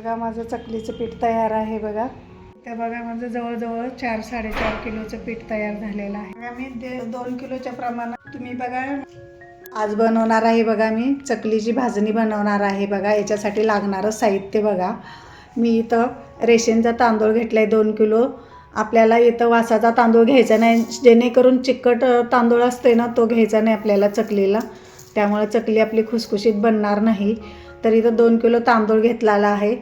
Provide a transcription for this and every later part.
बघा माझं चकलीचं पीठ तयार आहे बघा. तर बघा माझं जवळजवळ चार साडेचार किलोचं पीठ तयार झालेलं आहे. बघा मी दे- दोन किलोच्या प्रमाणात तुम्ही बघा आज बनवणार आहे बघा मी. चकलीची भाजणी बनवणार आहे बघा. याच्यासाठी लागणारं साहित्य बघा. मी इथं रेशनचा तांदूळ घेतला आहे दोन किलो. आपल्याला इथं वासाचा तांदूळ घ्यायचा नाही. जेणेकरून चिकट तांदूळ असते ना तो घ्यायचा नाही आपल्याला चकलीला. त्यामुळे चकली आपली खुसखुशीत बनणार नाही. तर इथं दोन किलो तांदूळ घेतलेला आहे.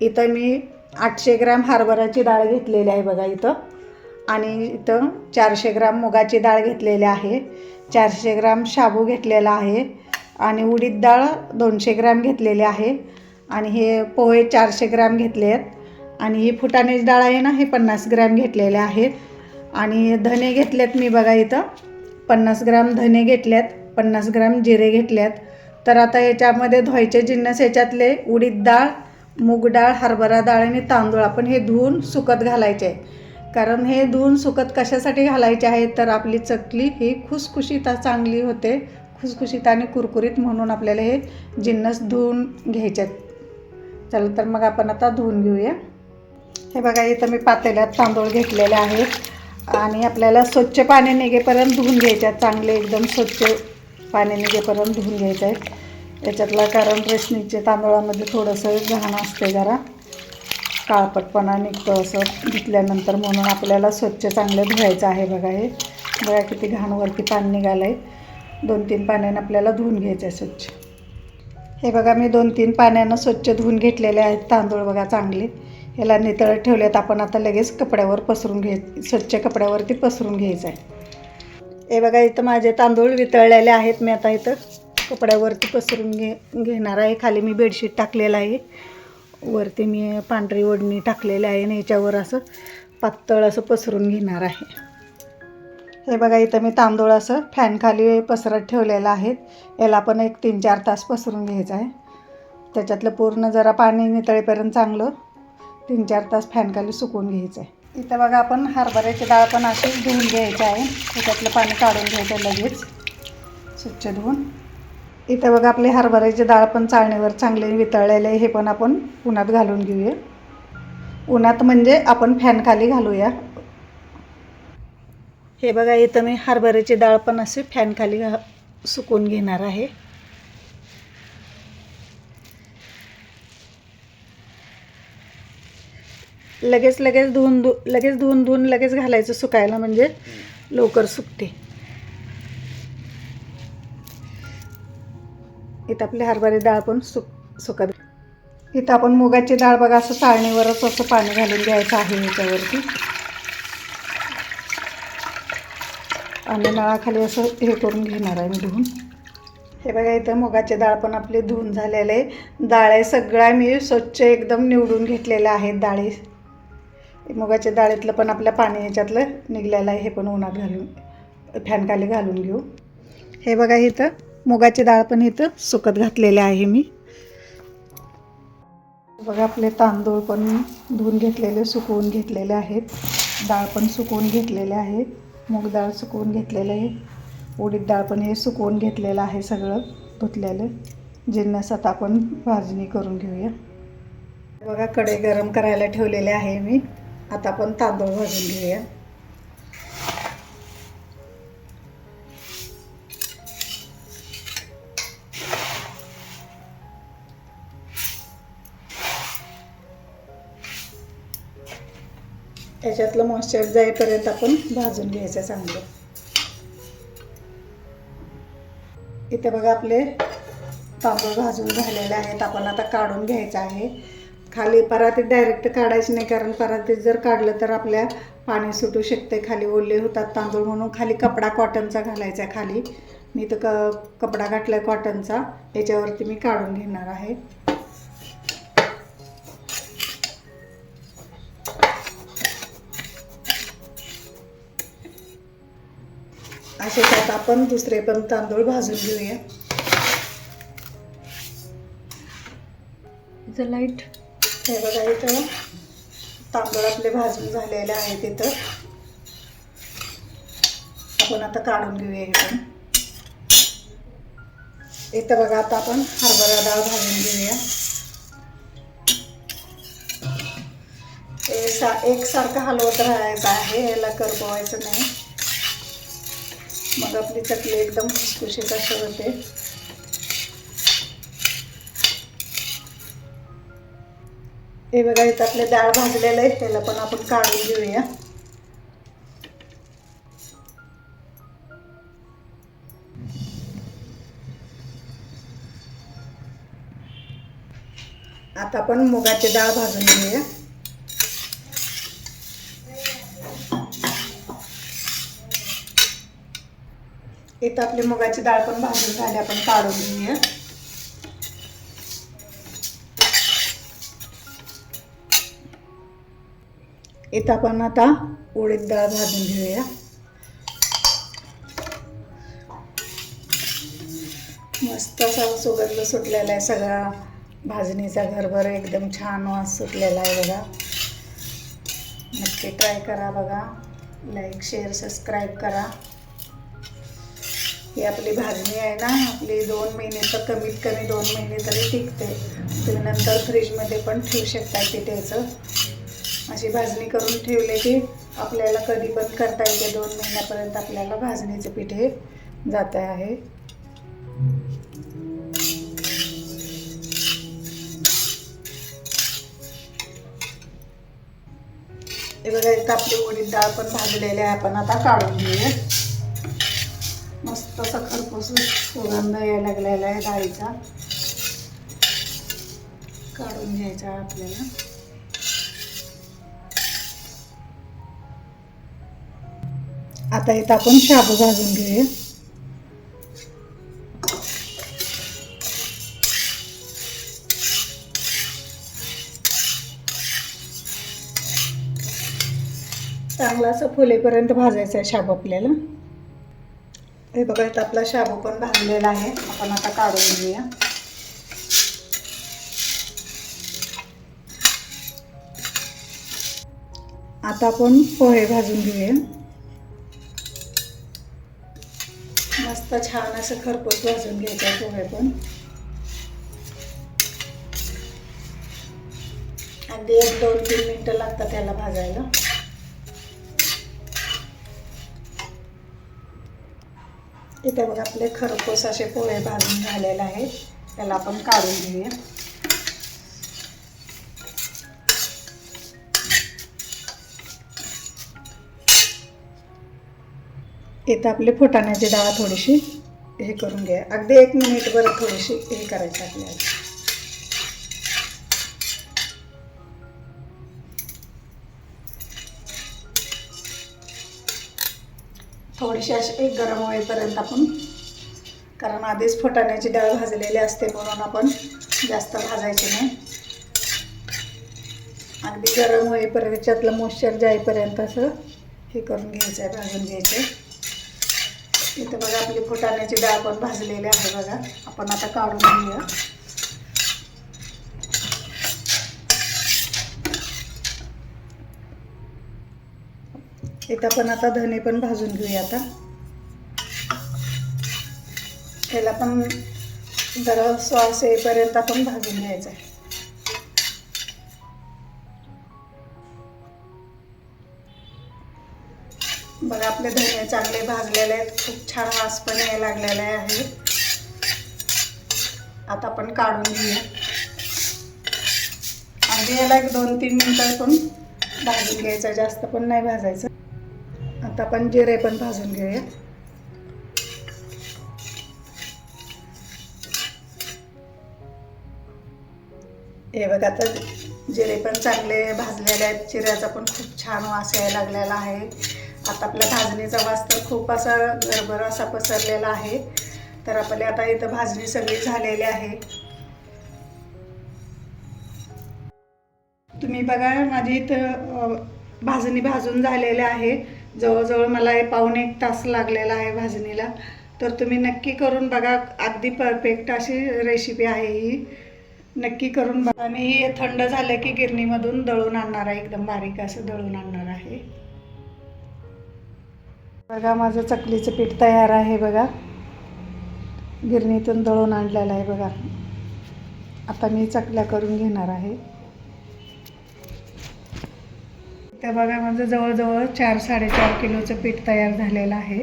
इथं मी आठशे ग्रॅम हरभऱ्याची डाळ घेतलेली आहे बघा इथं. आणि इथं चारशे ग्राम मुगाची डाळ घेतलेली आहे. चारशे ग्राम शाबू घेतलेला आहे. आणि उडीद डाळ दोनशे ग्रॅम घेतलेली आहे. आणि हे पोहे चारशे ग्रॅम घेतले आहेत. आणि ही फुटाण्याची डाळ आहे ना हे पन्नास ग्रॅम घेतलेले आहेत. आणि धने घेतलेत मी बघा इथं. पन्नास ग्राम धने घेतल्यात पन्नास ग्राम जिरे घेतल्यात तर आता याच्यामध्ये धुवायचे जिन्नस याच्यातले उडीद डाळ मूग डाळ हरभरा डाळ आणि तांदूळ आपण हे धुवून सुकत घालायचे. आहे कारण हे धुवून सुकत कशासाठी घालायचे आहे? तर आपली चकली ही खुसखुशीत चांगली होते. खुसखुशीत आणि कुरकुरीत म्हणून आपल्याला हे जिन्नस धुवून घ्यायचे आहेत. चला तर मग आपण आता धुवून घेऊया. हे बघा इथं मी पातेल्यात तांदूळ घेतलेले आहेत आणि आपल्याला स्वच्छ पाणी निघेपर्यंत धुवून घ्यायचे आहेत. चांगले एकदम स्वच्छ पाण्याने जेपर्यंत धुवून घ्यायचं आहे याच्यातला कारण रेशनीचे तांदळामध्ये थोडंसं घाण असते जरा. काळपटपणा निघतो असं धुतल्यानंतर म्हणून आपल्याला स्वच्छ चांगलं धुवायचं आहे बघा हे. बघा किती घाणवरती पाणी निघालं आहे. दोन तीन पाण्यानं आपल्याला धुवून घ्यायचं आहे स्वच्छ. हे बघा मी दोन तीन पाण्यानं स्वच्छ धुवून घेतलेले आहेत तांदूळ बघा चांगले. ह्याला नितळत ठेवलेत आपण आता लगेच कपड्यावर पसरून घे स्वच्छ कपड्यावरती पसरून घ्यायचं आहे. हे बघा इथं माझे तांदूळ वितळलेले आहेत. मी आता इथं कपड्यावरती पसरून घे घेणार आहे. खाली मी बेडशीट टाकलेलं आहे. वरती मी पांढरी ओढणी टाकलेली आहे आणि याच्यावर असं पातळ असं पसरून घेणार आहे. हे बघा इथं मी तांदूळ असं फॅनखाली पसरत ठेवलेलं आहे. याला पण एक तीन चार तास पसरून घ्यायचं आहे. त्याच्यातलं पूर्ण जरा पाणी नितळेपर्यंत चांगलं तीन चार तास फॅनखाली सुकून घ्यायचं आहे. इथं बघा आपण हरभऱ्याची डाळ पण अशीच धुवून घ्यायची आहे. त्याच्यातलं पाणी काढून घ्यायचं लगेच. स्वच्छ धुवून. इथं बघा आपली हरभऱ्याची डाळ पण चाळणीवर चांगले वितळलेले हे पण आपण उन्हात घालून घेऊया. उन्हात म्हणजे आपण फॅन खाली घालूया. हे बघा इथं मी हरभऱ्याची डाळ पण असे फॅनखाली घा सुकून घेणार आहे. लगेच लगेच धुवून धु लगेच धुवून धुवून लगेच घालायचं सुकायला म्हणजे लवकर सुकते. इथं आपली हरभरी डाळ पण सुक सुकत. इथं आपण मुगाची डाळ बघा असं चाळणीवरच असं पाणी घालून घ्यायचं आहे याच्यावरती. आणि नळाखाली असं हे करून घेणार आहे मी धुवून. हे बघा इथं मुगाची डाळ पण आपली धुवून झालेले आहे. डाळे सगळ्या मी स्वच्छ एकदम निवडून घेतलेल्या आहेत डाळी. मुगाच्या डाळीतलं पण आपल्या पाणी याच्यातलं निघलेलं आहे हे पण उन्हात घालून फॅनखाली घालून घेऊ. हे बघा इथं मुगाची डाळ पण इथं सुकत घातलेले आहे मी. बघा आपले तांदूळ पण धुवून घेतलेले सुकवून घेतलेले आहेत. डाळ पण सुकवून घेतलेले आहे. मूग डाळ सुकवून घेतलेले आहे. उडीद डाळ पण हे सुकवून घेतलेलं आहे सगळं धुतलेलं. जिन्नस आता आपण भाजणी करून घेऊया. बघा कडे गरम करायला ठेवलेले आहे मी. आता आपण तांदूळ भाजून घेऊया. त्याच्यातलं मॉइश्चर जाईपर्यंत आपण भाजून घ्यायचं चांगलं. इथे बघा आपले तांदूळ भाजून झालेले आहेत. आपण आता काढून घ्यायचं आहे. खाली परातीत डायरेक्ट काढायचं नाही कारण परातीत जर काढलं तर आपल्या पाणी सुटू शकते. खाली ओले होतात तांदूळ म्हणून खाली कपडा कॉटनचा घालायचा आहे खाली. मी तर क कपडा घातला आहे कॉटनचा याच्यावरती मी काढून घेणार आहे. असे त्यात आपण दुसरे पण तांदूळ भाजून घेऊया. लाइट हे बघा इथं तांदूळ आपले भाजून झालेले आहेत इथं. आपण आता काढून घेऊया हे इथं बघा आता आपण हरभरा डाळ भाजून घेऊया. सा एकसारखं हलवत राहायचं आहे याला करपवायचं नाही. मग आपली चकली एकदम खुसखुशीत अशी होते. हे बघा इथं आपले डाळ भाजलेलं आहे त्याला पण आपण काढून घेऊया. आता आपण मुगाची डाळ भाजून घेऊया. इथं आपली मुगाची डाळ पण भाजून झाली आपण काढून घेऊया. इथं आपण आता उडीद डाळ भाजून घेऊया. मस्त असा सुगंध सुटलेला आहे सगळा. भाजणीचा घरभर एकदम छान वास सुटलेला आहे बघा. नक्की ट्राय करा बघा. लाईक शेअर सबस्क्राईब करा. ही आपली भाजणी आहे ना आपली दोन महिने तर कमीत कमी दोन महिने तरी टिकते. तुम्ही नंतर फ्रीजमध्ये पण ठेवू शकता पिठेचं अशी भाजणी करून ठेवले की आपल्याला कधी पण करता येते. दोन महिन्यापर्यंत आपल्याला भाजणीचे पीठ हे जात आहे. हे बघा इथं आपली उडीद डाळ पण भाजलेली आहे. आपण आता काढून घेऊया. मस्त असा खरपूस सुगंध यायला लागलेला आहे डाळीचा. काढून घ्यायचा आपल्याला. आता इथं आपण शाबू भाजून घेऊया. चांगला असं फुलेपर्यंत भाजायचं आहे शाबू आपल्याला. हे बघा इथं आपला शाबू पण भाजलेला आहे. आपण आता काढून घेऊया. आता आपण पोहे भाजून घेऊया. मस्त छान असं खरपूस भाजून घ्यायचं आहे पोहे पण. अगदी एक दोन तीन मिनटं लागतात त्याला भाजायला. इथे बघा आपले खरपूस असे पोहे भाजून झालेले आहेत. त्याला आपण काढून घेऊया. इथं आपले फुटाण्याची डाळ थोडीशी हे करून घ्या. अगदी एक मिनिटभर थोडीशी हे करायची आपल्याला. थोडीशी अशी एक गरम होईपर्यंत आपण कारण आधीच फुटाण्याची डाळ भाजलेली असते म्हणून आपण जास्त भाजायची नाही. अगदी गरम होईपर्यंत त्याच्यातलं मॉइश्चर जाईपर्यंत असं हे करून घ्यायचं आहे भाजून घ्यायचं आहे. इथं बघा आपली फुटाण्याची डाळ पण भाजलेली आहे बघा. आपण आता काढून घेऊया. इथं आपण आता धने पण भाजून घेऊया आता. त्याला पण जरा श्वास येईपर्यंत आपण भाजून घ्यायचं आहे. बघा आपले धने चांगले भाजलेले आहेत. खूप छान वास पण यायला लागलेला आहे. आता आपण काढून घेऊया. आणि याला एक दोन तीन मिनटं पण भाजून घ्यायचं. जास्त पण नाही भाजायचं. आता आपण जिरे पण भाजून घेऊया. हे बघा आता जिरे पण चांगले भाजलेले आहेत. जिऱ्याचा पण खूप छान वास यायला लागलेला आहे. आता आपला भाजणीचा वास तर खूप असा गरभर असा पसरलेला आहे. तर आपले आता इथं भाजणी सगळी झालेली आहे. तुम्ही बघा माझी इथं भाजणी भाजून झालेल्या आहे. जवळजवळ मला हे पाऊण एक तास लागलेला आहे भाजणीला. तर तुम्ही नक्की करून बघा अगदी परफेक्ट अशी रेसिपी आहे ही. नक्की करून बघा. मी ही थंड झालं की गिरणीमधून दळून आणणार आहे एकदम बारीक असं दळून आणणार आहे. बघा माझं चकलीचं पीठ तयार आहे बघा. गिरणीतून दळून आणलेलं आहे बघा. आता मी चकल्या करून घेणार आहे. तर बघा माझं जवळजवळ चार साडेचार किलोचं पीठ तयार झालेलं आहे.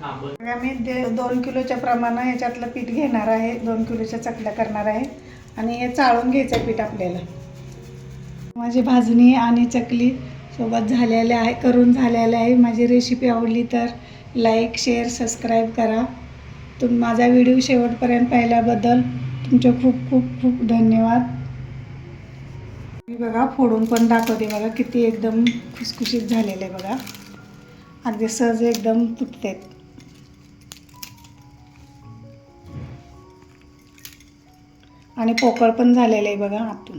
बघा मी दे दोन किलोच्या प्रमाणात याच्यातलं पीठ घेणार आहे. दोन किलोच्या चकल्या करणार आहे. आणि हे चाळून घ्यायचं पीठ आपल्याला. माझी भाजणी आणि चकली सोबत झालेले आहे करून झालेले आहे. माझी रेसिपी आवडली तर लाईक शेअर सबस्क्राईब करा. तुम माझा व्हिडिओ शेवटपर्यंत पाहिल्याबद्दल तुमचे खूप खूप खूप धन्यवाद. मी बघा फोडून पण दाखवते बघा किती एकदम खुसखुशीत झालेलं आहे बघा. अगदी सहज एकदम तुटतात आणि पोकळ पण झालेलं आहे बघा आतून.